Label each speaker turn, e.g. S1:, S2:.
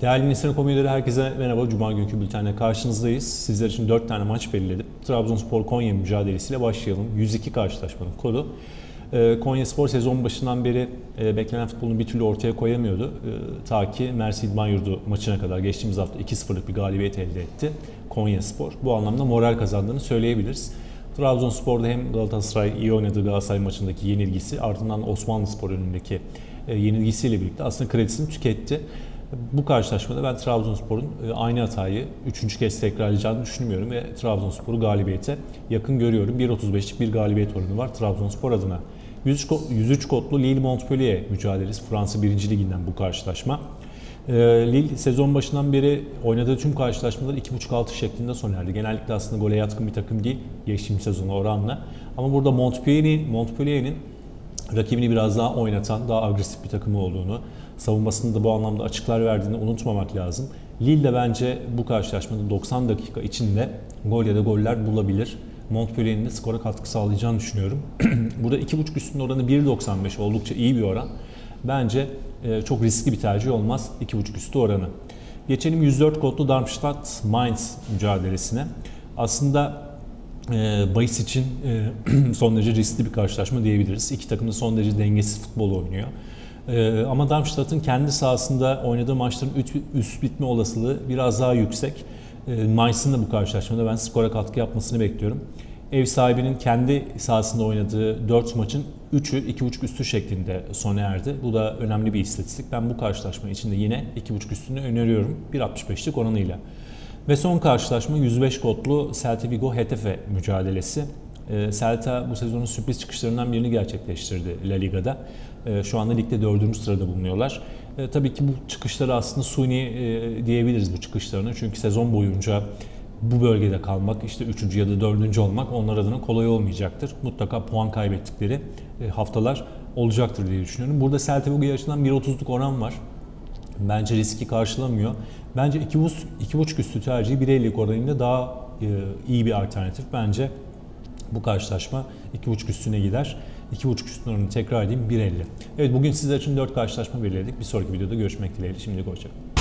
S1: Değerli Nisan Komünileri herkese merhaba. Cuma günkü bültenle karşınızdayız. Sizler için 4 tane maç belirledim. Trabzonspor Konya mücadelesiyle başlayalım. 102 karşılaşmanın kodu. Ee, Konya Spor sezon başından beri e, beklenen futbolunu bir türlü ortaya koyamıyordu. Ee, ta ki Mersin İdman Yurdu maçına kadar geçtiğimiz hafta 2-0'lık bir galibiyet elde etti Konya Spor. Bu anlamda moral kazandığını söyleyebiliriz. Trabzonspor'da hem Galatasaray iyi oynadığı Galatasaray maçındaki yenilgisi ardından Osmanlı Spor önündeki e, yenilgisiyle birlikte aslında kredisini tüketti. Bu karşılaşmada ben Trabzonspor'un e, aynı hatayı üçüncü kez tekrarlayacağını düşünmüyorum ve Trabzonspor'u galibiyete yakın görüyorum. 1.35'lik bir galibiyet oranı var Trabzonspor adına. 103, ko- 103 kodlu Lille Montpellier mücadelesi Fransa 1. Liginden bu karşılaşma. E, Lille sezon başından beri oynadığı tüm karşılaşmaları 2.5-6 şeklinde sona erdi. Genellikle aslında gole yatkın bir takım değil geçtiğimiz sezona oranla. Ama burada Montpellier'in Montpellier'in rakibini biraz daha oynatan, daha agresif bir takım olduğunu, savunmasında bu anlamda açıklar verdiğini unutmamak lazım. Lille de bence bu karşılaşmada 90 dakika içinde gol ya da goller bulabilir. Montpellier'in de skora katkı sağlayacağını düşünüyorum. Burada 2.5 üstünün oranı 1.95 oldukça iyi bir oran. Bence e, çok riskli bir tercih olmaz 2.5 üstü oranı. Geçelim 104 kodlu Darmstadt Mainz mücadelesine. Aslında e, bahis için e, son derece riskli bir karşılaşma diyebiliriz. İki takım da son derece dengesiz futbol oynuyor. E, ama Darmstadt'ın kendi sahasında oynadığı maçların üst, üst bitme olasılığı biraz daha yüksek. E, Mainz'ın da bu karşılaşmada ben skora katkı yapmasını bekliyorum. Ev sahibinin kendi sahasında oynadığı 4 maçın 3'ü 2.5 üstü şeklinde sona erdi. Bu da önemli bir istatistik. Ben bu karşılaşma için de yine 2.5 üstünü öneriyorum 1.65'lik oranıyla. Ve son karşılaşma 105 kodlu Celta Vigo Hetafe mücadelesi. Ee, Celta bu sezonun sürpriz çıkışlarından birini gerçekleştirdi La Liga'da. Ee, Şu anda ligde dördüncü sırada bulunuyorlar. Ee, Tabii ki bu çıkışları aslında suni e, diyebiliriz bu çıkışlarını. Çünkü sezon boyunca bu bölgede kalmak, işte üçüncü ya da dördüncü olmak onlar adına kolay olmayacaktır. Mutlaka puan kaybettikleri e, haftalar olacaktır diye düşünüyorum. Burada Celta Vigo'ya açılan 1.30'luk oran var. Bence riski karşılamıyor. Bence 2.5 üstü tercihi 1.50'lik oranında daha e, iyi bir alternatif. Bence bu karşılaşma 2.5 üstüne gider. 2.5 üstüne oranı tekrar edeyim 1.50. Evet bugün sizler için 4 karşılaşma belirledik. Bir sonraki videoda görüşmek dileğiyle. Şimdilik hoşçakalın.